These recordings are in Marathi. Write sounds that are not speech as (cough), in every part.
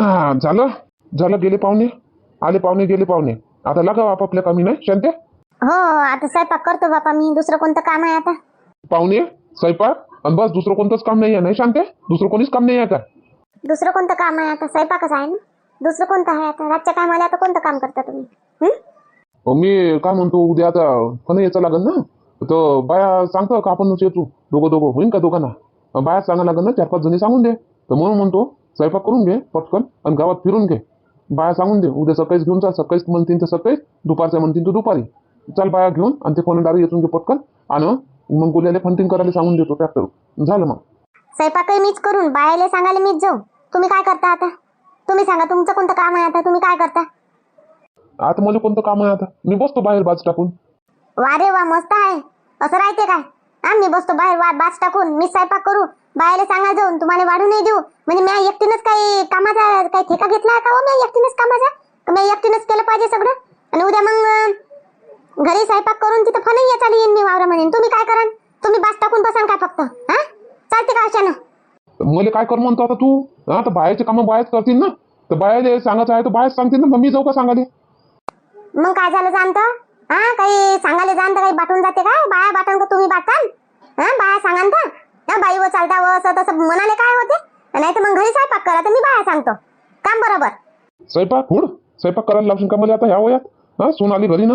हा, झालं? झालं गेले पाहुणे. आले पाहुणे गेले पाहुणे. आता लागा आपापल्या कामी नाही? शांते? हो आता स्वयंपाक करतो बापा मी. दुसरं कोणतं काम आहे आता? पाहुणे स्वयंपाक? आणि बस दुसरं कोणतंच काम नाही आहे नाही शांते? दुसरं कोणीच काम नाही आहे का दुसरं कोणतं काम आहे आता? स्वयंपाकच आहे ना? दुसरं कोणतं आहे आता? रातच्या कामाला आता कोणतं काम करता तुम्ही? हं? मी काय म्हणतो उद्या आता पण यायचं लागेल ना? तर बाया सांगतो का आपण येतो? दोघं दोघं. होईन का दोघांना? बाया सांगा लागेल ना? चार पाच जणी सांगून दे. तर म्हणून म्हणतो स्वयंपाक करून घे पटकन आणि गावात फिरून घे. बाया सांगून दे उद्या सकाळीच घेऊन जा सकाळीच म्हणतील तर सकाळी दुपारच्या म्हणतील तर दुपारी. चाल बाया घेऊन आणि ते डायरेक्ट येतून घे पटकन आणि मग गुल्याला फंटिंग करायला सांगून देतो ट्रॅक्टर झालं मग. स्वयंपाकही मीच करून बायाला सांगायला मीच जाऊ. तुम्ही काय करता आता? तुम्ही सांगा तुमचं कोणतं काम आहे आता? तुम्ही काय करता? आता मला कोणतं काम आहे आता? मी बसतो बाहेर बाज टाकून. वा रे वा मस्त आहे. असं राहते काय? आम्ही बसतो बाहेर वा बाच टाकून मी स्वयंपाक करू. बायाला सांगा जाऊन तुम्हाला वाढू नाही देऊ. म्हणजे मी एकटीनंच काही कामाचा काही ठेका घेतला का हो? मी एकटीनंच कामाचा? का मी एकटीनंच केलं पाहिजे सगळं? आणि उद्या मग घरी स्वयंपाक करून तिथं फनही याचा येईन मी वावरामध्ये. तुम्ही काय कराल? तुम्ही बाच टाकून बसाल काय फक्त? हा? चालते का अशानं मला काय कर म्हणतो आता तू? हा तर बायाचे कामं बायाच करतील ना? तर बायाले सांगायचं आहे तर बायाच सांगतील ना? मग मी जाऊ का सांगाले मग काय झालं जाणतं? हा काही सांगायला जाण तर काही बाटून जाते काय? बाया बाटून का तुम्ही बाटाल हा बाया सांगा ना त्या बाई व चालता व असं तसं म्हणाले काय होते? नाही तर मग घरी स्वयंपाक करा तर मी बाया सांगतो. काम बरोबर. स्वयंपाक? हुड स्वयंपाक करायला लागशील का मला आता ह्या वयात? हा सून आली घरी ना?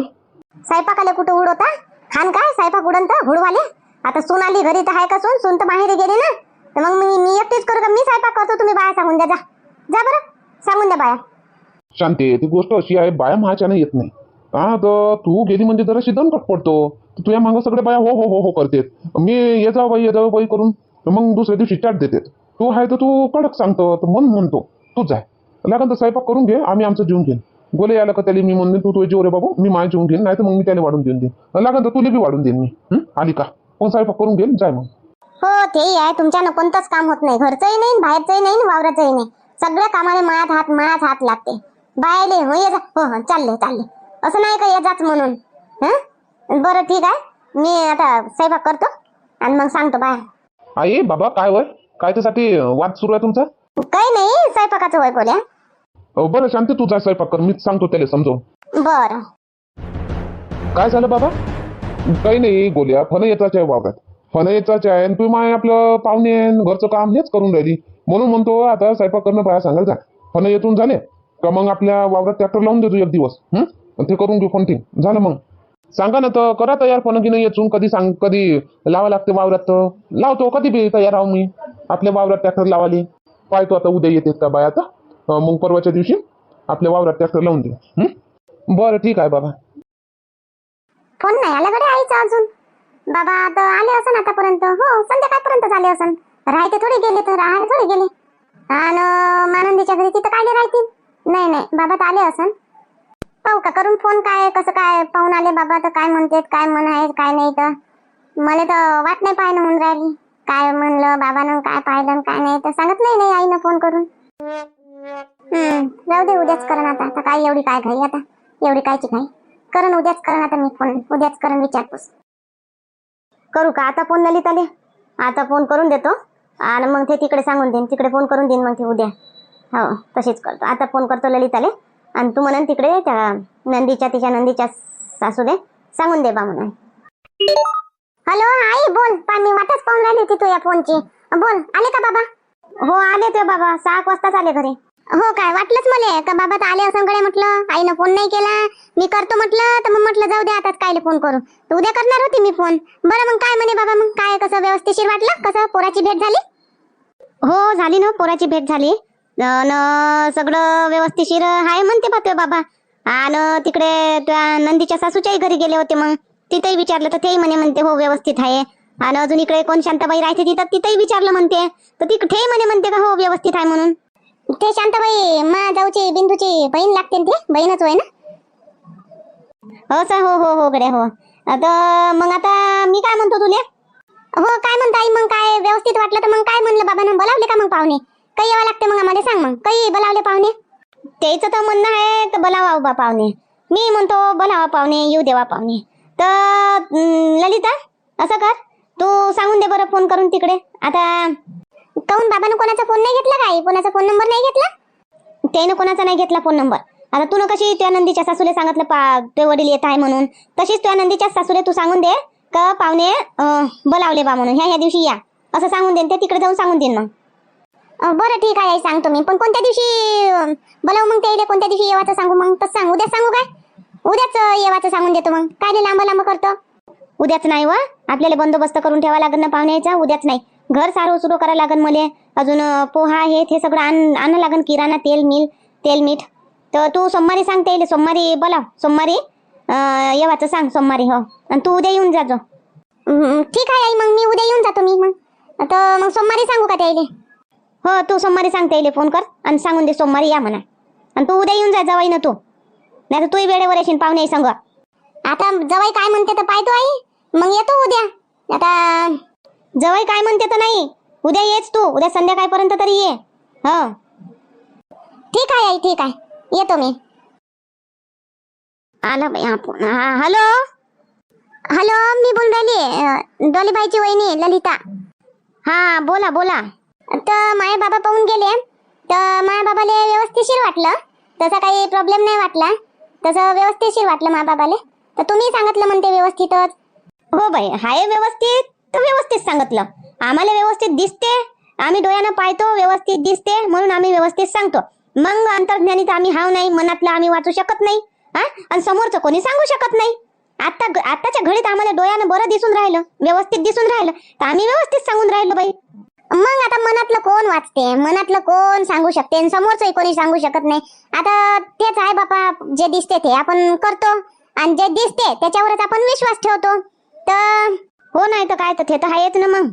स्वयंपाकाला कुठं उडवता खान काय? स्वयंपाक उडन तर हुडवाले. आता सून आली घरी तर आहे का सून? सून तर बाहेर गेली ना? तर मग मी मी एकटीच करू का? मी स्वयंपाक करतो तुम्ही बाया सांगून द्या. जा. जा बरं. सांगून द्या बाया. शांती ती गोष्ट अशी आहे बाया महाच्याने येत नाही. हा तर तू गेली म्हणजे जराशी दणकट पडतो. तुझ्या मागं सगळे बाया हो हो हो हो करतेत. मी ये जाऊ बाई ये जाऊ बाई करून. मग दुसऱ्या दिवशी चाट देतात. तू आहे तर तू कडक सांगतो तर मन म्हणतो. तू जाय लागन तर स्वयंपाक करून घे आम्ही आमचं जीवन घेईन. बोले यायला का त्याला मी म्हणून तू तुझे जेव रे बाबू मी माझ्या जीवन घेईन नाही तर मग मी त्याला वाढून देऊन देईन. लागन तर तुला बी वाढून देईन मी. आली का? पण स्वयंपाक करून घेईन? जाय मग. हो ते आहे. तुमच्यानं कोणतंच काम होत नाही. घरचंही नाही बाहेरचंही नाही वावराचंही नाही. सगळ्या कामाला मायात हात मायात हात लागते. बायले हो ये जा. हो हो चालले चालले. असं नाही का ये जाच म्हणून? हं? बरं ठीक आहे. मी आता स्वयंपाक करतो आणि मग सांगतो बाय आई बाबा काय वय? काय त्यासाठी वाद सुरू आहे तुमचा? काही नाही स्वयंपाकाचं वय अहो, बरं शांती तू जा स्वयंपाक कर. मीच सांगतो त्याला समजावून. बरं. काय झालं बाबा? काही नाही गोल्या. फन येताच आहे वावरात. फन येताच आहे आणि तू माय आपलं पाहुणे आहे, आणि घरचं काम हेच करून राहिली. म्हणून म्हणतो आता स्वयंपाक करणं बाया सांगाल जा. फन येतून झाले का मग आपल्या वावरात ट्रॅक्टर लावून देतो एक दिवस. हं? आणि ते करून घेऊ फंटिंग झालं मग. सांगा ना तर करा तयार पण की नाही येचून कधी सांग कधी लावा लागते वावरात तर. लावतो कधी बी तयार आहो मी. आपल्या वावरात ट्रॅक्टर लावाली. पाहतो आता उद्या येते का बाय आता. अं, मग परवाच्या दिवशी आपल्या वावरात ट्रॅक्टर लावून देऊ. हं? बरं ठीक आहे बाबा. फोन नाही आला कडे आईचा अजून. बाबा आता आले असन आतापर्यंत. हो संध्याकाळपर्यंत झाले असन. राहायचे थोडे गेले तर राहायला थोडे गेले. आणि मानंदीच्या घरी तिथं काय राहतील? नाही नाही बाबा तर आले असन. पाहू का? करून फोन काय कसं काय पाहून आले बाबा तर काय म्हणतात काय म्हण आहे काय नाही तर. मला तर वाट नाही पाहिजे म्हणून राहिली. काय म्हणलं बाबानं काय पाहिलं काय नाही तर सांगत नाही नाही आईनं फोन करून. हम्म जाऊ दे उद्याच करण आता. आता काय एवढी काय घाई आता? एवढी कायची घाई? करण उद्याच करण आता मी फोन उद्याच करण विचारपूस. करू का? आता फोन ललिताले. आता फोन करून देतो. आणि मग ते तिकडे सांगून देईन. तिकडे फोन करून देईन मग ते उद्या. हो तशीच करतो. आता फोन करतो ललिताले. आणि तू म्हणून तिकडे त्या नंदीच्या तिच्या नंदीच्या सासू दे सांगून दे बा म्हणून. हॅलो आई बोल. पण मी वाटच पाहून राहिली होती तुझ्या फोनची. बोल आले का बाबा? हो आले ते बाबा. सहा एक वाजताच आले घरी. हो काय वाटलंच मला. का बाबा तर आले असं कडे म्हटलं? आईनं फोन नाही केला. मी करतो म्हटलं. तर मग म्हटलं जाऊ दे आता कायले फोन करू. तर उद्या करणार होती मी फोन. बरं मग काय म्हणे बाबा मग? काय कसं व्यवस्थिशीर वाटलं? कसं? पोराची भेट झाली? हो झाली ना पोराची भेट झाली. अन सगळं व्यवस्थिशीर आहे म्हणते ते बाबा. आणि तिकडे त्या नंदीच्या सासूच्याही घरी गेले होते मग. तिथेही विचारलं तर तेही म्हणे म्हणते हो व्यवस्थित आहे. आणि अजून इकडे कोण शांताबाई राहते तिथं तिथेही विचारलं म्हणते. तर तिथेही म्हणे म्हणते का हो व्यवस्थित आहे म्हणून. ते शांताबाई मा जाऊची बिंदूची बहीण लागते ना ते? बहीणच होय ना? हो सर हो हो हो गड्या हो. आता मग आता मी काय म्हणतो तुले? हो काय म्हणता आई मग काय व्यवस्थित वाटलं तर मग काय म्हणलं? बाबांना बोलावले का मग पाहुणे? काही यावं लागते मग आम्हाला सांग मग. काही बोलावले पाहुणे? त्याचं तर म्हणणं आहे तर बोलावा बा पाहुणे. मी म्हणतो बोलावा पाहुणे येऊ देवा पाहुणे. तर ललिता असं कर. तू सांगून दे बरं फोन करून तिकडे. आता काऊन बाबानं कोणाचा फोन नाही घेतला काय? कोणाचा फोन नंबर नाही घेतला? त्यानं कोणाचा नाही घेतला फोन नंबर आता तू कशी त्या नंदीच्या सासूले सांगितलं पा ते वडील येत आहे म्हणून. तशीच त्या नंदीच्या सासूले तू सांगून दे का पाहुणे बोलावले बा म्हणून. ह्या ह्या दिवशी या. असं सांगून देईन ते तिकडे जाऊन सांगून देईन मग. बरं ठीक आहे आई सांगतो मी पण कोणत्या दिवशी अं, बोलावू मग ते कोणत्या दिवशी येवाचं सांगू मग? तसं सांगू. उद्या सांगू काय? उद्याच अं, येवाचं सांगून देतो मग. काय नाही लांब लांब करतो? उद्याच नाही वा. आपल्याला बंदोबस्त करून ठेवा लागेल ना पाहुण्याचा उद्याच नाही. घर सारो सुरू करावं लागेल मले. अजून पोहा हे ते सगळं आण आणा लागेल. किराणा तेल मील तेल मीठ. तर तू सोमवारी सांग त्याला सोमवारी बोलाव. सोमवारी येवाचं सांग सोमवारी हो. आणि तू उद्या येऊन जाजो ठीक आहे आई. मग मी उद्या येऊन जातो मी मग. तर मग सोमवारी सांगू का त्याला? हो तू सोमवारी सांगते इले फोन कर आणि सांगून दे सोमवारी या म्हणा. आणि तू उद्या येऊन जा जवाई ना तू. नाही तर तूही वेळेवर येशील पाहुणे सांग. आता जवाई काय म्हणते तर पाहतो आई. मग येतो उद्या. आता जवाई काय म्हणते तर नाही. उद्या येच तू. उद्या संध्याकाळपर्यंत तरी ये. हो. ठीक आहे आई ठीक आहे. येतो मी. आला बाई आपण हा हॅलो. हॅलो मी बोलून राहिली अं, डोलीबाईची वहिनी ललिता. हा बोला बोला. तर माया बाबा पाहून गेले. तर माया बाबाले व्यवस्थिशीर वाटलं. तसा काही प्रॉब्लेम नाही वाटला. तसं व्यवस्थिशीर वाटलं माया बाबाले. तर तुम्ही सांगितलं म्हणते व्यवस्थितच. हो बाई हाय व्यवस्थित. तर व्यवस्थित सांगितलं. आम्हाला व्यवस्थित दिसते. आम्ही डोळ्यानं पाहतो व्यवस्थित दिसते म्हणून आम्ही व्यवस्थित सांगतो. मग अंतर्ज्ञानी तर आम्ही हाव नाही मनातलं आम्ही वाचू शकत नाही. हा? आणि समोरचं कोणी सांगू शकत नाही. आता आताच्या घडीत आम्हाला डोळ्यानं बरं दिसून राहिलं व्यवस्थित दिसून राहिलं. तर आम्ही व्यवस्थित सांगून राहिलो बाई. मग आता मनातलं कोण वाचते? मनातलं कोण सांगू शकते? आणि कोणी सांगू शकत नाही. आता तेच आहे बापा जे दिसते ते आपण करतो. आणि जे दिसते त्याच्यावरच आपण विश्वास ठेवतो. तर हो नाही तर काय तर ते तर आहेच ना मग.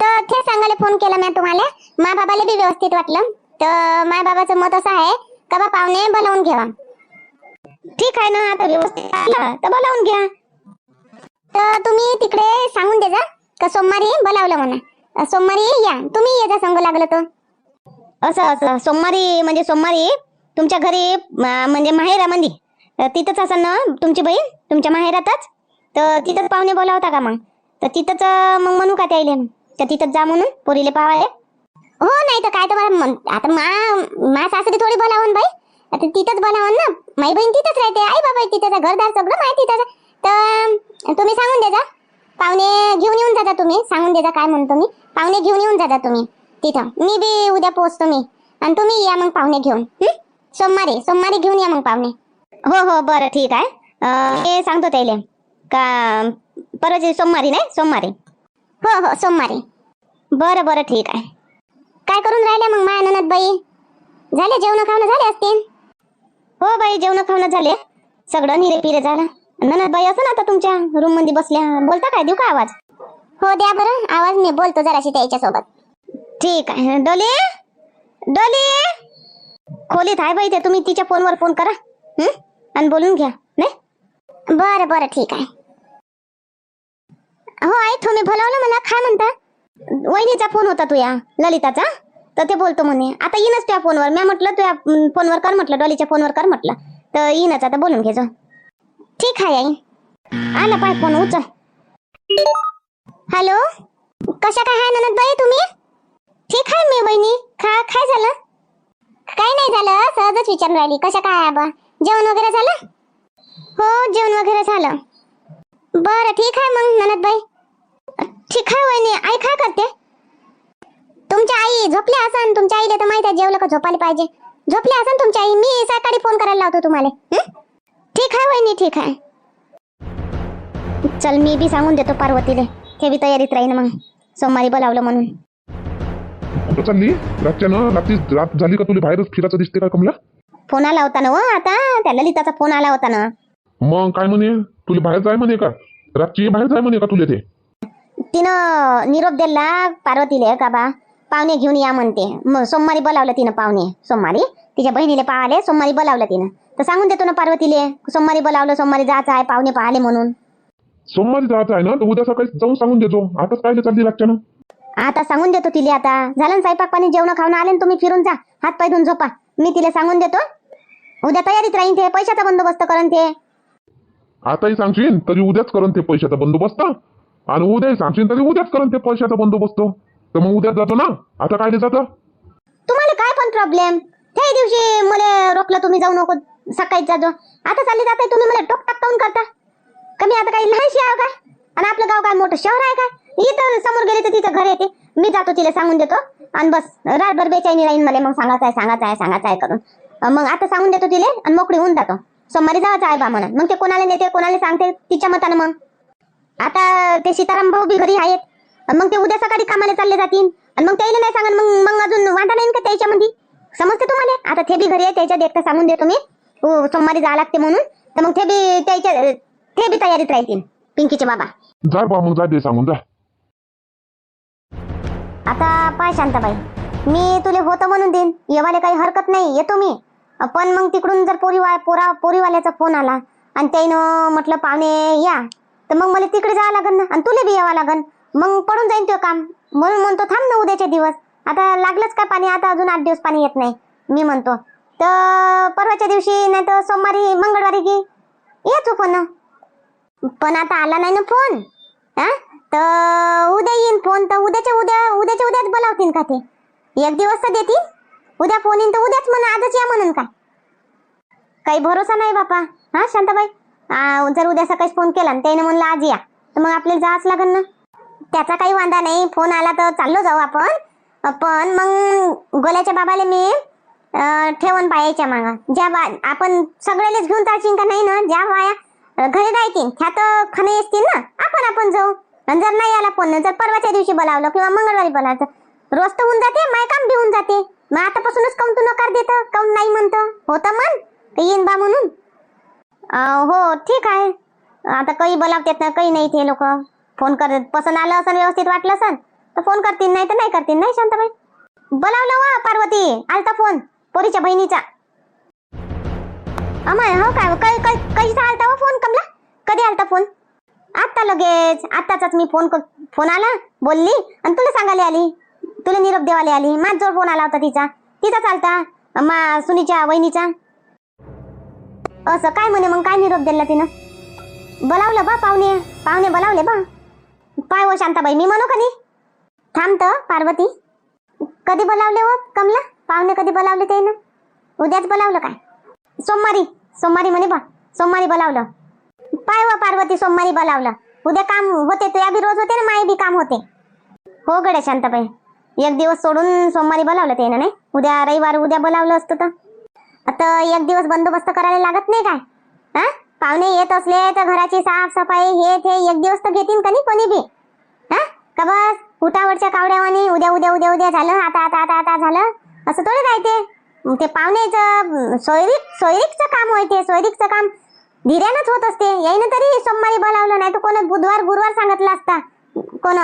तर ते सांगायला फोन केला मी तुम्हाला. माय बाबाला बी व्यवस्थित वाटलं. तर माय बाबाचं मत असं आहे का बा पाहुणे बोलावून घ्यावा. ठीक आहे ना आता व्यवस्थित आलं तर बोलावून घ्या. तर तुम्ही तिकडे सांगून दे जा का सोमवारी बोलावलं म्हणा. सोमवारी या. तुम्ही ये जा सांगू लागलं तर असं असं. सोमवारी म्हणजे सोमवारी तुमच्या घरी म्हणजे माहेरामध्ये तिथंच असं ना तुमची बहीण? तुमच्या माहेरातच? तर तिथंच पाहुणे बोलावता का मग? तर तिथंच मग म्हणू का त्याईले तर तिथंच जा म्हणून पोरीले पावाले हो नाही तर काय तर मला आता मा मा सासरी थोडी बोलावून बाई. आता तिथंच बोलावून ना. माई बहीण तिथंच राहते आई बाबा तिथंच आहे, घरदार सगळं माहिती तिथंच. तर तुम्ही सांगून दे जा. पाहुणे घेऊन येऊन जाता तुम्ही सांगून दे जा काय म्हणतो मी. पाहुणे घेऊन येऊन जाता तुम्ही. तिथं. मी बी उद्या पोहोचतो मी. आणि तुम्ही या मग पाहुणे घेऊन. सोमवारी सोमवारी घेऊन या मग पाहुणे. हो हो बरं ठीक आहे. हे सांगतो त्याला. का परत सोमवारी नाही सोमवारी. हो हो सोमवारी. बरं बरं ठीक आहे. काय करून राहिल्या मग माया ननद बाई झाले जेवण खावणं झाले असतील हो बाई जेवण खावणं झाले. सगळं निरे पिरे झालं. ननद बाई असं ना आता तुमच्या रूममध्ये बसल्या. बोलता काय? देऊ का आवाज? हो द्या बरं. आवाज मी बोलतो जराशी त्याच्या सोबत ठीक आहे. डोली? डोली? खोलीत आहे बाई ते. तुम्ही तिच्या फोनवर फोन करा. हं? आणि बोलून घ्या. नाही? बरं बरं ठीक आहे. हो आई तुम्ही बोलावलं मला. काय म्हणता? वहिनीचा फोन होता तुया ललिताचा. तर ते बोलतो म्हणे. आता येईनच तुझ्या फोनवर. मी म्हटलं तुझ्या अं, फोनवर कर म्हटलं. डॉलीच्या फोनवर कर म्हटलं. तर येईनच. आता बोलून घेजो ठीक आहे आई. आला पाय फोन उचल. हॅलो? कशा काय आहे ननद बाई तुम्ही? ठीक आहे मी बहिणी. खा काय झालं? काय नाही झालं सहजच विचारून राहिली. कशा काय आहे बा? जेवण वगैरे झालं? हो जेवण वगैरे झालं. बरं ठीक आहे मग ननद बाई ठीक आहे वहिनी आई काय करते? तुमच्या आई झोपल्या असन? तुमच्या आईला तर माहिती आहे जेवलं का झोपायला पाहिजे. झोपल्या असन तुमच्या आई? मी सकाळी फोन करायला लावतो तुम्हाला. ठीक आहे वहिनी ठीक आहे चल मी बी सांगून देतो पार्वतीला. बी तयारीत राहीन मग. सोमवारी बोलावलं म्हणून. चालली रात्री रात झाली का तुला बाहेरच फिरायचं दिसते का कमला? फोन आला होता ना हो आता त्या ललिताचा फोन आला होता ना. मग काय म्हणे? तुला बाहेर जाय म्हणे का? रातची बाहेर जाय म्हणे का तुला ते? तिनं निरोप दिला पार्वतीले का बा? पाहुणे घेऊन या म्हणते. मग सोमवारी बोलावलं तिनं पाहुणे. सोमवारी? तिच्या बहिणीले पाहाले सोमवारी बोलावलं तिनं. तर सांगून देतो ना पार्वतीले सोमवारी बोलावलं सोमवारी जायचं आहे पाहुणे पाहिले म्हणून. सोमवारी जायचं आहे ना? तर उद्या सकाळी जाऊन सांगून देतो. आताच काय चालली रातच्यानं आता सांगून देतो तिले आता. झालं ना स्वयंपाक पाणी जेवण खाऊन आले ना तुम्ही फिरून जा. हात पाय धुवून झोपा. मी तिला सांगून देतो. उद्या तयारीत राहीन ते पैशाचा बंदोबस्त करण ते. आताही सांगशील तरी उद्याच करण ते पैशाचा बंदोबस्त. आणि उद्याही सांगशील तरी उद्याच करण ते पैशाचा बंदोबस्त. तर मग उद्याच जातो ना? आता काय जातं? तुम्हाला काय पण प्रॉब्लेम त्या दिवशी मला रोखलं तुम्ही जाऊ नको. सकाळी जाजो आता चालले जाताय तुम्ही मला टोक टाक काऊन करता? कमी आता काही लहानशी आहे काय आणि आपलं गाव काय मोठं शहर आहे काय इथं समोर गेले तर तिचं घर येते मी जातो तिला सांगून देतो. आणि बस रातभर बेचाईनी राहीन मला. मग सांगायचं आहे सांगायचं आहे सांगायचं आहे करून. मग आता सांगून देतो तिले आणि मोकळी होऊन जातो. सोमवारी जायचं आहे बा म्हणून मग ते कोणाला नेते कोणाला सांगते? तिच्या मतानं मग. आता ते सीताराम भाऊ बी घरी आहेत. मग ते उद्या सकाळी कामाला चालले जातील. आणि मग त्याला नाही सांगा मग मग अजून वाटा नाही का त्याच्यामध्ये? समजते तुम्हाला? आता ते बी घरी आहे त्याच्यात एकटा सांगून देतो मी. सोमवारी जावं लागते म्हणून. तर मग ते बी त्याच्या ते बी तयारीत राहतील पिंकीचे बाबा. जा बा मग जा दे सांगून जा आता पाय शांताबाई. मी तुले होतं म्हणून देईन. येवाले काही हरकत नाही. येतो मी. पण मग तिकडून जर पोरीवा पोरा पोरीवाल्याचा फोन आला आणि त्यानं म्हटलं पाहुणे या. तर मग मला तिकडे जावं लागन ना. आणि तुले बी यावं लागन. मग पडून जाईन तो काम. म्हणून म्हणतो थांब ना उद्याचे दिवस. आता लागलंच का पाणी? आता अजून आठ दिवस पाणी येत नाही. मी म्हणतो तर परवाच्या दिवशी नाही तर सोमवारी मंगळवारी की? येतो पण पण आता आला नाही ना फोन. हा? तर उद्या येईन फोन. तर उद्याच्या उद्या उद्याच्या उद्याच बोलावतील का ते? एक दिवस तर देतील. उद्या फोन येईन तर उद्याच म्हणा आजच या म्हणून काय? काही भरोसा नाही बापा. हा शांताबाई? आ, जर उद्या सकाळी फोन केला आणि त्याने म्हणलं आज या तर मग आपल्याला जावंच लागेल ना. त्याचा काही वांदा नाही. फोन आला तर चाललो जाऊ आपण. पण मग गोल्याच्या बाबाला मी ठेवून पायाच्या मागा. ज्या बा आपण सगळ्यालाच घेऊन चालशील का नाही ना? ज्या बाया घरी राहतील. ह्यात तर खाणे असतील ना? आपण आपण जाऊ. आणि जर नाही आला फोन जर परवाच्या दिवशी बोलावलं किंवा मंगळवारी बोलावलं रोज तर होऊन जाते माय काम बी होऊन जाते. मग आतापासूनच काऊन तू नकार देत? काऊन नाही म्हणतं? होतं मन? तर येईन बा म्हणून? अं, हो ठीक आहे. आता काही बोलावतात ना काही नाही ते लोक. फोन कर पसंत आलं असं व्यवस्थित वाटलं असन तर फोन करतील नाही तर नाही करतील. नाही शांताबाई? बोलावलं वा पार्वती. आलता फोन पोरीच्या बहिणीचा. अमाय हो काय काय काय आलता हो फोन कमला? कधी आलता फोन? आत्ता लगेच आत्ताचाच मी फोन फोन आला बोलली आणि तुला सांगायला आली. तुला निरोप देवाले आली. माझ जोड फोन आला होता तिचा. तिचा चालता मा सुनीच्या वहिनीचा. असं काय म्हणे मग काय निरोप दिला तिनं? बोलावलं बा पाहुणे पाहुणे बोलावले बा. पाय हो शांताबाई मी म्हणू कधी थांबत पार्वती. कधी बोलावले हो कमला? पाहुणे कधी बोलावले ते ना उद्याच बोलावलं काय? सोमवारी सोमवारी म्हणे बा सोमवारी बोलावलं. पाय व पार्वती सोमवारी बोलावलं. उद्या काम होते तुया बी रोज होते ना माई बी काम होते. हो गड्या शांताबाई. एक दिवस सोडून सोमवारी बोलावलं ते ना नाही उद्या रविवार उद्या बोलावलं असतं तर. आता एक दिवस बंदोबस्त करायला लागत नाही काय? हा? पाहुणे येत असले तर घराची साफसफाई हे ते एक दिवस तर घेतील का नाही कोणी बी? हा? का बस? उठावरच्या कावड्यावानी उद्या उद्या उद्या उद्या झालं आता आता आता आता झालं. असं थोडी काय ते ते पाहुण्याचं सोयरीक सोयरीकचं काम होय ते सोयरीकचं काम धीर्यानंच होत असते. याईनं तरी सोमवारी बोलावलं नाही तर कोण बुधवार गुरुवार सांगितलं असता. कोण?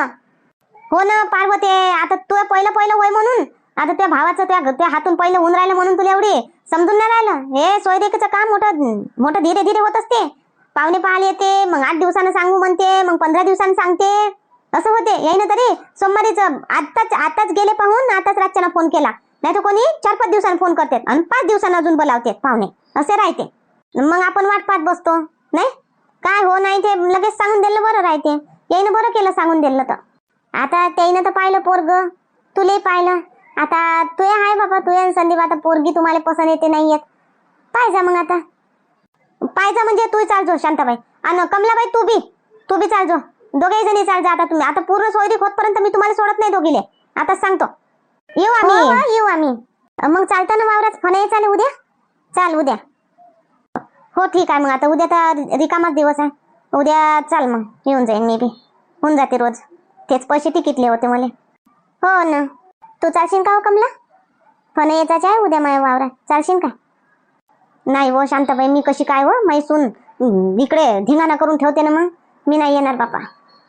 हो ना पार्वते आता तू पहिलं पहिलं होय म्हणून आता त्या भावाचं त्या त्या हातून पहिलं होऊन राहिलं म्हणून तुला एवढी समजून नाही राहिलं. हे सोयरेकीचं काम मोठं मोठं धीरे धीरे होत असते. पाहुणे पाहायला येते मग आठ दिवसानं सांगू म्हणते मग पंधरा दिवसानं सांगते. असं होते. यायनं तरी सोमवारीच आत्ताच आताच गेले पाहून आताच रातच्यानं फोन केला. नाही तर कोणी चार पाच दिवसांनी फोन करतात आणि पाच दिवसांना अजून बोलावते पाहुणे. असे राहते. मग आपण वाट पाहत बसतो नाही? काय हो नाही ते लगेच सांगून दिलं बरं राहते. यायनं बरं केलं सांगून दिलं तर. आता त्याईनं तर पाहिलं पोरग. तुले पाहिलं. आता तू आहे बाबा तू आणि संदीप. आता पोरगी तुम्हाला पसंत येते नाही येत. पाहिजा मग आता. पाहिजा म्हणजे तू चालजो शांताबाई. आणि कमलाबाई तू बी. तू बी चालजो. दोघेही जणी चालजा आता तुम्ही. आता पूर्ण सोयरीक होतपर्यंत मी तुम्हाला सोडत नाही दोघीले. आता सांगतो. येऊ आम्ही. येऊ आम्ही. मग चालता ना वावरात? फण चाल उद्या? चाल उद्या. हो ठीक आहे मग. आता उद्या तर रिकामाच दिवस आहे. उद्या चाल मग. येऊन जाईन मी बी. होऊन जाते रोज. तेच पैसे तिकीटले होते मला. हो ना. तू चालशील का हो कमला? फण यायचाच आहे उद्या माझ्या वावरात. चालशील का? नाही हो शांताबाई मी कशी काय हो? माई सून इकडे धिंगाणा करून ठेवते ना मग. मी नाही येणार बापा.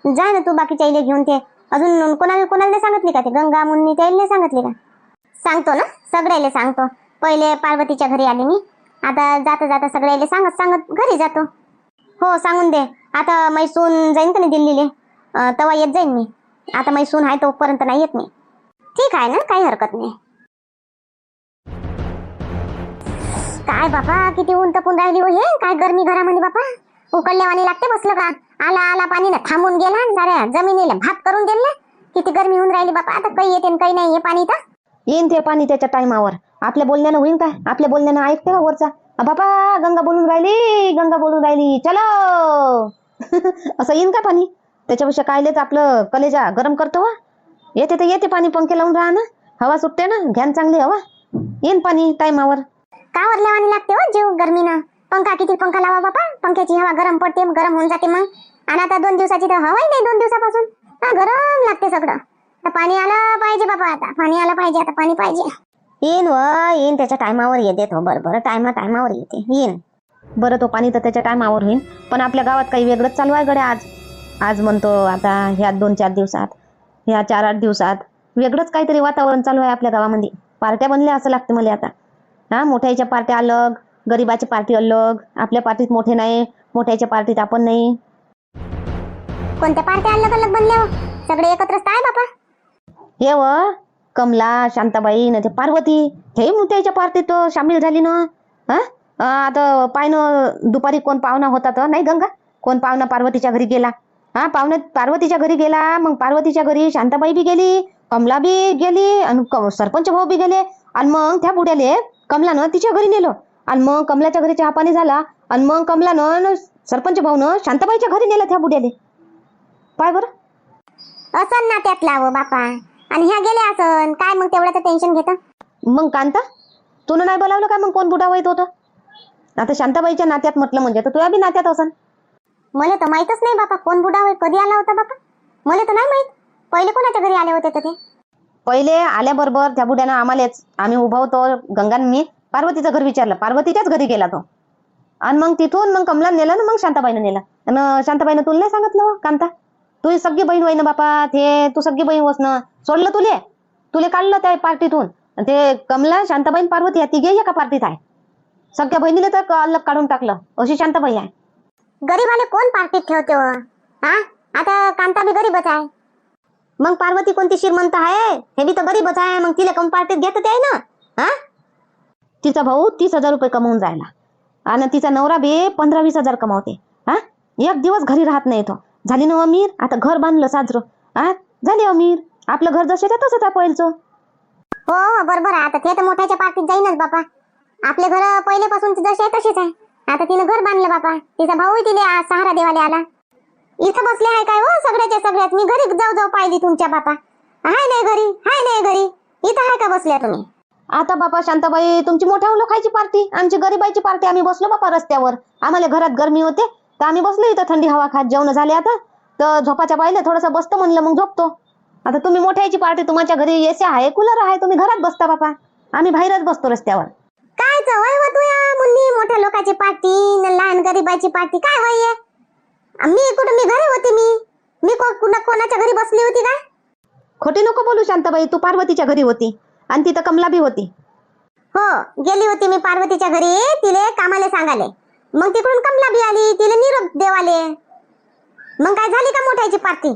जा ना तू बाकीच्या इले घेऊन ते अजून कोणाला कोणाला नाही सांगितली का ते? गंगा मुन्नी त्याला नाही सांगितली का? सांगतो ना सगळ्याला सांगतो. पहिले पार्वतीच्या घरी आले मी. आता जाता जाता सगळ्याला सांगत सांगत घरी जातो. हो सांगून दे. आता मैसून जाईन का नाही दिल्लीले? तवा तेव्हा येत जाईन मी. आता मैसून आहे तोपर्यंत नाही येत मी. ठीक आहे ना काही हरकत नाही. काय बापा किती ऊन तपून राहिली हो हे? काय गरमी घरामध्ये बापा? उकडल्यावानी लागते बसलं का? आला आला पाणी ना थांबून गेला साऱ्या जमिनीला भात करून दिले. किती गरमी होऊन राहिली बापा आता काही येते काही नाही हे पाणी तर. येईन ते पाणी त्याच्या टायमावर. आपल्या बोलण्यानं होईन काय? आपल्या बोलण्यानं ऐकते का वरचा? बापा गंगा बोलून राहिली गंगा बोलून राहिली चलो! (laughs) असं येईन का पाणी? त्याच्यापेक्षा कायलेच आपलं कलेजा गरम करतो वा येते तर येते पाणी पंखे लावून राहा ना. हवा सुटते ना घ्यान चांगली हवा. येईन पाणी टायमावर. का वरल्यावानी लागते हो जीव गरमीनं. पंखा किती पंखा लावा बापा? पंख्याची हवा गरम पडते गरम होऊन जाते मग. आणि आता दोन दिवसाची तर हवाही नाही दोन दिवसापासून. हा गरम लागते सगळं. तर पाणी आलं पाहिजे बापा आता. पाणी आलं पाहिजे आता पाणी पाहिजे. येईन व येईन त्याच्या टायमावर येते तो. बरं बरं टायमा टायमावर येते. येईन. बरं तो पाणी तर त्याच्या टायमावर होईन पण आपल्या गावात काही वेगळंच चालू आहे गड्या आज. आज म्हणतो आता ह्या दोन चार दिवसात ह्या चार आठ दिवसात वेगळंच काहीतरी वातावरण चालू आहे आपल्या गावामध्ये. पार्ट्या बनल्या असं लागतं मला आता. हा मोठ्याच्या पार्ट्या अलग गरीबाची पार्टी अलग आपल्या पार्टीत मोठे नाही मोठ्याच्या पार्टीत आपण नाही. कोणत्या पार्ट्या अलग अलग बनल्या हो? सगळे एकत्रच आहे बापा. हे व कमला शांताबाई न ते पार्वती हे मोठ्याच्या पार्टीत सामील झाली ना? हा आता पाय ना दुपारी कोण पाहुणा होता तर नाही गंगा? कोण पाहुणा पार्वतीच्या घरी गेला? हा पाहुणा पार्वतीच्या घरी गेला मग पार्वतीच्या घरी शांताबाई बी गेली कमला बी गेली आणि सरपंच भाऊ बी गेले आणि मग त्या बुड्याले कमलानं तिच्या घरी नेलं. आणि मग कमलाच्या घरी चहा पाणी झाला आणि मग कमलानं न सरपंच भाऊनं शांताबाईच्या घरी नेलं त्या बुड्याले. पाय बरं. असं ना त्यात लावं बापा. आणि ह्या गेल्या असन. काय मग तेवढ्याचं टेन्शन घेतं? मग कांता तुला नाही बोलावलं का मग कोण बुडा वाईट होतं? आता शांताबाईच्या नात्यात म्हटलं म्हणजे तर तुझ्या बी नात्यात असन. मला तर माहीतच नाही बापा कोण बुडा होय कधी आला होता बापा. मला तर नाही माहीत. पहिले कोणाच्या घरी आले होते तर ते? पहिले आल्याबरोबर त्या बुड्यानं आम्हालेच. आम्ही उभा होतो गंगान. मी पार्वतीचं घर विचारलं. पार्वतीच्याच घरी गेला तो. आणि मग तिथून मग कमला नेला ना मग शांताबाईनं नेला. आणि शांताबाईनं तुला नाही सांगितलं हो, कांता? तू सगळी बहीण होई ना बापा ते तू सगळी बहीण होस ना. सोडलं तुले? तुले काढलं त्या पार्टीतून. ते कमला शांताबाई आणि पार्वती या तिघे एका पार्टीत आहे. सगळ्या बहिणीला तर अलग काढून टाकलं. अशी शांताबाई आहे. गरीबाले कोण पार्टीत ठेवते हो? हा? आता कांता बी गरीबच आहे. मग पार्वती कोणती श्रीमंत आहे? हे बी तर गरीबच आहे. मग तिला कम पार्टीत घेत आहे ना हा? तिचा भाऊ तीस हजार रुपये कमवून जायला. आणि तिचा नवरा बे पंधरा वीस हजार कमावते. हा? एक दिवस घरी राहत नाही तो. झाली ना अमीर? आता घर बांधलं साजरं. हा? झाली अमीर? आपलं घर जसे तर तसंच आहे पहिलचं हो हो बरोबर आता ते तर मोठ्याच्या पार्टीत जाईनच बापा. आपले घर पहिलेपासून जसे आहे तसेच आहे. आता तिनं घर बांधलं बापा. तिचा भाऊही तिने सहारा देवाला आला. इथं बसले आहे काय हो सगळ्याच्या सगळ्यात? मी घरी जाऊ जाऊ पाहिली तुमच्या बापा. हाय नाही घरी हाय नाही घरी. इथं आहे का बसल्या तुम्ही? आता बापा शांताबाई तुमची मोठ्या लोकांची पार्टी. आमची गरीबाईची पार्टी. आम्ही बसलो बापा रस्त्यावर. आम्हाला घरात गरमी होते तर आम्ही बसलो इथं थंडी हवा खात. जेवण झाले आता. तर झोपाच्या पाहिलं थोडंसं बसतो म्हणलं मग झोपतो. आता तुम्ही मोठ्याची पार्टी. तुमच्या घरी एसी आहे कूलर आहे. तुम्ही घरात बसता बापा. आम्ही बाहेरच बसतो रस्त्यावर. काय वय तू या मुली मोठ्या लोकांची पार्टी न लहान गरीबाची पार्टी. काय वय आहे? मी कुठं मी घरी होते मी. मी कोणाच्या घरी बसली होती का? खोटी नको बोलू शांताबाई. तू पार्वतीच्या घरी होती. आणि तिथं कमला बी होती. हो गेली होती मी पार्वतीच्या घरी. तिले कामाला सांगाले. मग तिकडून कमला बी आली तिले निरोप देवाले. मग काय झाली का मोठ्याची पार्टी?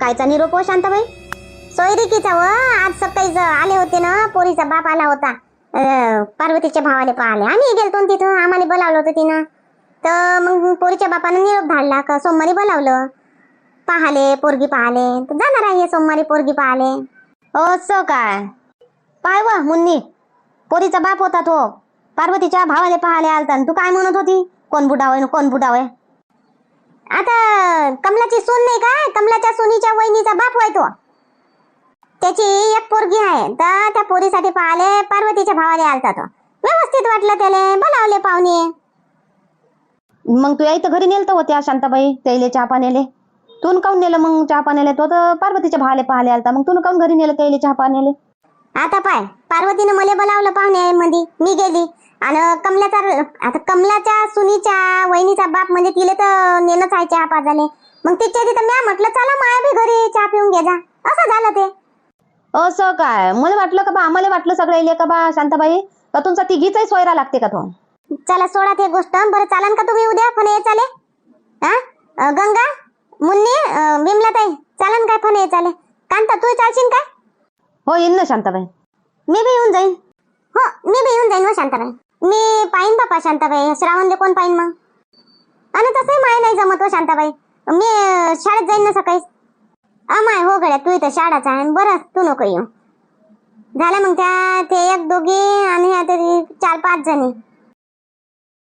कायचा निरोप हो शांताबाई? सोयरिकीचा व आज सकाळी आले होते ना पोरीचा बाप आला होता. पार्वतीच्या भावाले पाहाले आम्ही गेलतो तिथं आम्हाला बोलावलं होतं तिनं. तर मग पोरीच्या बापानं निरोप धाडला का सोमवारी बोलावलं. पाहाले पोरगी पाहाले. तर जाणार आहे सोमवारी पोरगी पाहाले. असं काय? पाय वा मुन्नी. पोरीचा बाप होता तो. पार्वतीच्या भावाले पाहाले आलता आणि तू काय म्हणत होती? कोण बुडावय कोण बुडावय आता कमलाची सून नाही का कमलाच्या सुनीच्या वहिनीचा बाप होय तो. त्याची एक पोरगी आहे. तर त्या पोरीसाठी पाहिले पार्वतीच्या भावाले आलता तो. व्यवस्थित वाटलं त्याले. बोलावले पाहुणे. मग तू तर घरी नेलत होत्या शांताबाई? त्याले चहा पाण्याले? तू काऊन नेलं मग चहा पाण्याले? तो तर पार्वतीच्या भावाले पाहाले आलता. मग तू काऊन घरी नेलं त्याले चहा पाण्याले? आता पाय. पार्वतीनं मला बोलावलं पाहुणे मध्ये मी गेली. आणि कमलाचा आता कमलाच्या सुनीच्या वहिनीचा बाप म्हणजे तिले तर नेणंच आहे चहा पाजाले मग तिच्या तिथं म्या म्हटलं चला माया बी घरी चहा पिऊन घे जा. असं झालं ते. असं काय? मला वाटलं का बा आम्हाला वाटलं सगळं का बा शांताबाई? का तुमचा तिघीचाही सोयरा लागते का तो? चला सोडा ते गोष्ट. बरं चालन का तुम्ही उद्या? फन चाले हा गंगा? मुन्नी अं, विमलाताई चालन काय फन चाले कांता तू चालशील काय हो येईन ना शांताबाई. मी बी येऊन जाईन. हो मी बी येऊन जाईन हो शांताबाई. मी पाहिन बापा शांताबाई. श्रावणले कोण पाहिन मग? आणि तसंही माय नाही जमत हो शांताबाई. मी शाळेत जाईन ना सकाळी. अमाय हो गड्या तू इथं शाळाच आहे. बरं तू नको येऊ. झालं मग त्या ते एक दोघी आणि आता चार पाच जणी.